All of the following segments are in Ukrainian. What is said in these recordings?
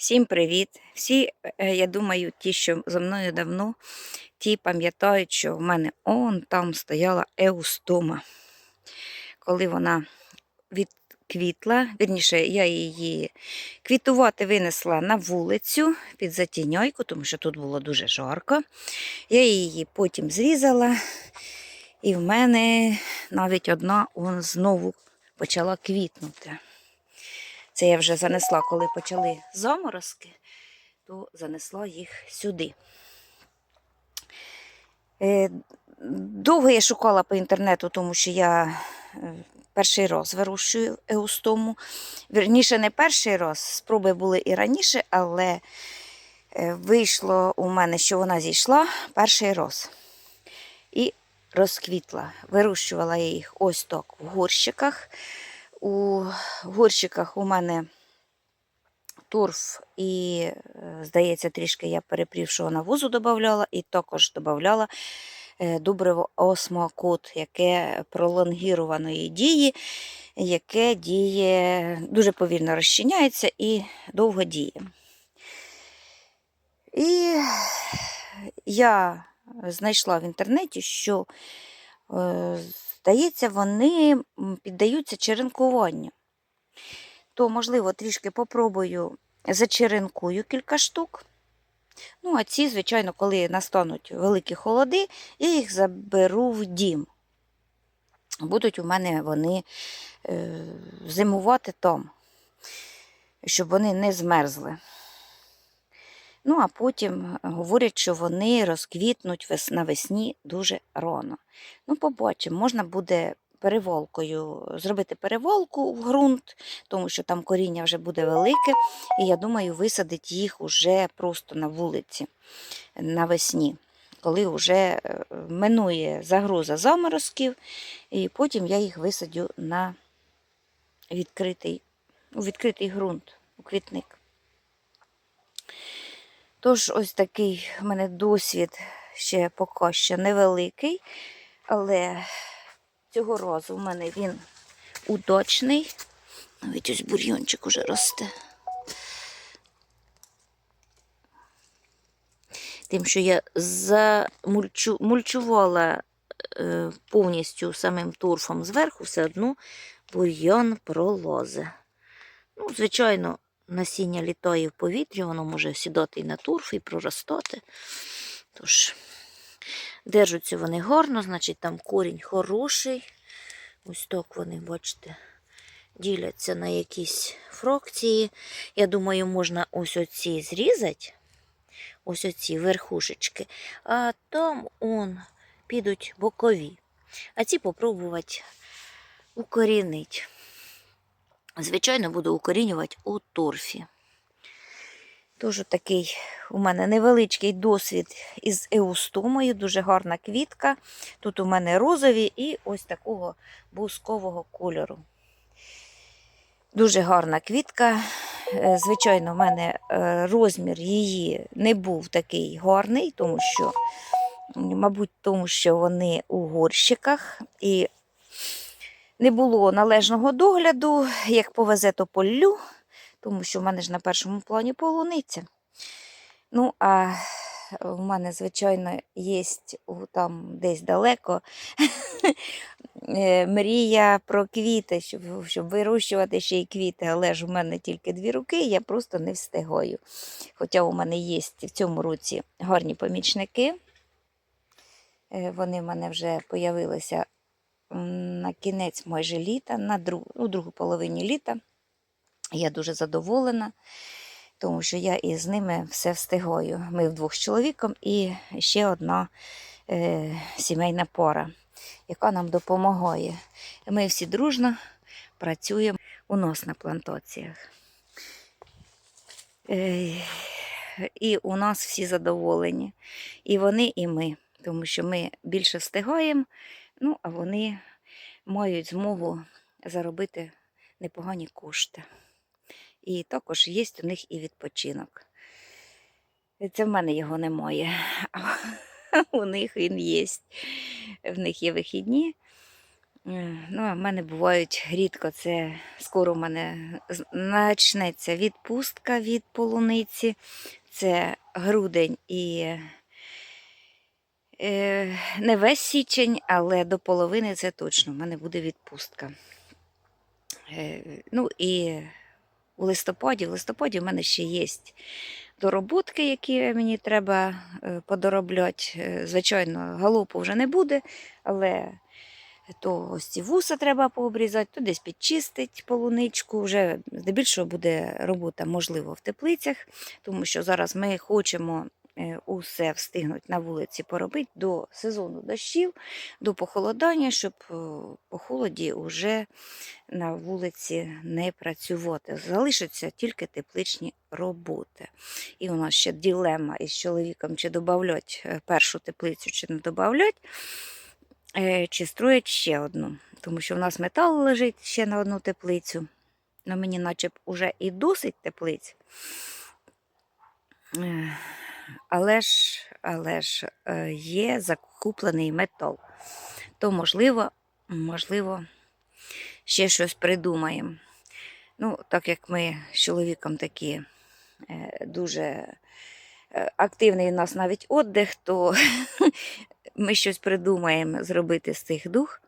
Всім привіт! Всі, е, я думаю, ті, що зі мною давно, ті пам'ятають, що в мене он там стояла еустома. Коли вона відквітла, вірніше, я її квітувати винесла на вулицю під затіньойку, тому що тут було дуже жарко. Я її потім зрізала, і в мене навіть одна он знову почала квітнути. Це я вже занесла, коли почали заморозки, то занесла їх сюди. Е, Довго я шукала по інтернету, тому що я е, перший раз вирощую еустому. Вірніше, не перший раз, спроби були і раніше, але е, вийшло у мене, що вона зійшла перший раз. І розквітла. Вирощувала я їх ось так в горщиках. У горщиках у мене торф і, е, здається, трішки я перепрівшого навозу додавала, і також додавала добриво осмокот, яке пролонгірованої дії, яке діє, дуже повільно розчиняється і довго діє. І я знайшла в інтернеті, що е, здається, вони піддаються черенкуванню. То, можливо, трішки попробую зачеренкую кілька штук. Ну, а ці, звичайно, коли настануть великі холоди, я їх заберу в дім. Будуть у мене вони е, зимувати там, щоб вони не змерзли. Ну, а потім говорять, що вони розквітнуть навесні дуже рано. Ну, побачимо, можна буде переволкою зробити переволку в ґрунт, тому що там коріння вже буде велике, і я думаю, висадити їх уже просто на вулиці навесні, коли вже е, минує загроза заморозків, і потім я їх висадю на відкритий, у відкритий ґрунт, у квітник. Тож, ось такий в мене досвід ще поки що невеликий, але цього разу в мене він удачний. Навіть ось бур'йончик уже росте. Тим, що я замульчу, мульчувала е, повністю самим торфом зверху, все одно бур'йон пролозе. Ну, звичайно, насіння літає в повітрі, воно може сідати і на торф, і проростати. Тож, держаться вони гарно, значить там корінь хороший. Ось так вони, бачите, діляться на якісь фракції. Я думаю, можна ось оці зрізати, ось оці верхушечки, а там он підуть бокові. А ці попробувати укорінити. Звичайно, буду укорінювати у торфі. Тож такий у мене невеличкий досвід із еустомою, дуже гарна квітка. Тут у мене розові і ось такого бускового кольору. Дуже гарна квітка. Е, Звичайно, в мене е, розмір її не був такий гарний, тому що, мабуть, тому що вони у горщиках і не було належного догляду, як повезе, то полю, тому що в мене ж на першому плані полуниця. Ну, а в мене, звичайно, є там десь далеко е, мрія про квіти, щоб, щоб вирощувати ще й квіти, але ж у мене тільки дві руки, я просто не встигаю. Хоча у мене є в цьому році гарні помічники. Е, Вони в мене вже появилися м, на кінець майже літа, на друг, у другу половині літа. Я дуже задоволена, тому що я із ними все встигаю. Ми вдвох з чоловіком і ще одна е, сімейна пара, яка нам допомагає. Ми всі дружно працюємо у нас на плантаціях. Е, і у нас всі задоволені. І вони, і ми, тому що ми більше встигаємо, ну, а вони мають змогу заробити непогані кошти. І також є у них і відпочинок. Це в мене його немає, у них він є. В них є вихідні. Е, Ну, а в мене бувають рідко. Це скоро в мене почнеться відпустка від полуниці. Це грудень і е, не весь січень, але до половини це точно. в мене буде відпустка. Е, ну і у листопаді, в листопаді в мене ще є дороботки, які мені треба е, подоробляти. Е, Звичайно, галопу вже не буде, але то ці вуса треба пообрізати, то десь підчистить полуничку. Вже здебільшого буде робота, можливо, в теплицях, тому що зараз ми хочемо е, усе встигнути на вулиці поробити до сезону дощів, до похолодання, щоб е, по холоді вже на вулиці не працювати. Залишаться тільки тепличні роботи. І у нас ще ділема із чоловіком, чи додати першу теплицю, чи не додати, чи строять ще одну. Тому що в нас метал лежить ще на одну теплицю. Ну, мені наче б уже і досить теплиць. Але ж, але ж е, є закуплений метал. То, можливо, можливо, ще щось придумаємо. Ну, так як ми з чоловіком такі е, дуже е, активний у нас навіть віддих, то ми щось придумаємо зробити з тих дух,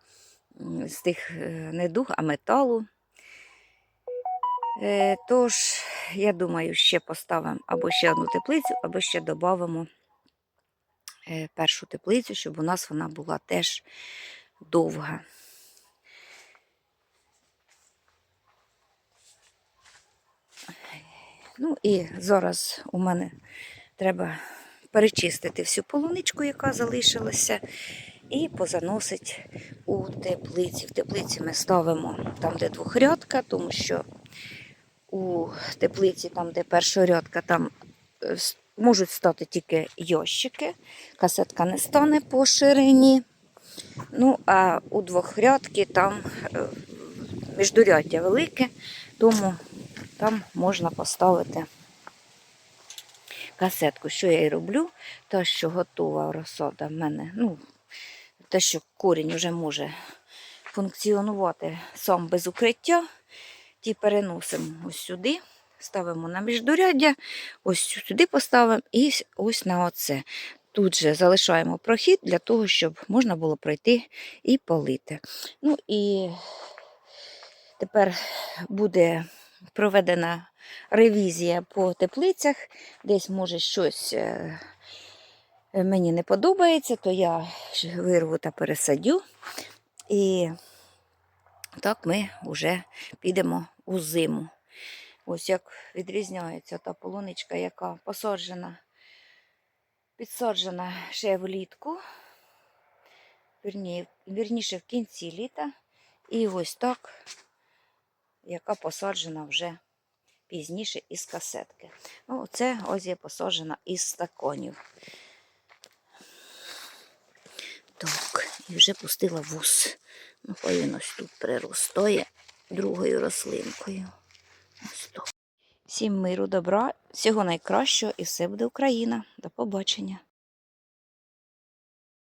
з тих не дух, а металу. Е, Тож, я думаю, ще поставимо або ще одну теплицю, або ще додамо першу теплицю, щоб у нас вона була теж довга. Ну і зараз у мене треба перечистити всю полуничку, яка залишилася, і позаносити у теплиці. В теплиці ми ставимо там, де двохрядка, тому що у теплиці, там, де першорядка, там е, можуть стати тільки йощики, касетка не стане по ширині. Ну, а у двохрядки там е, міждуряддя велике, тому там можна поставити касетку. Що я і роблю, те, що готова розсада в мене, ну, те, що корінь вже може функціонувати сам без укриття, ті переносимо ось сюди, ставимо на міждуряддя, ось сюди поставимо і ось на оце. Тут же залишаємо прохід для того, щоб можна було пройти і полити. Ну і тепер буде проведена ревізія по теплицях. Десь, може, щось е, мені не подобається, то я вирву та пересадю. І так ми вже підемо у зиму. Ось як відрізняється та полуничка, яка посаджена, підсаджена ще влітку, вірні, вірніше в кінці літа. І ось так, яка посаджена вже пізніше із касетки. Ну, це ось є посаджена із стаконів. Так, і вже пустила вус. Ну, хай він ось тут приростає другою рослинкою. Ось тут. Всім миру, добра, всього найкращого і все буде Україна. До побачення.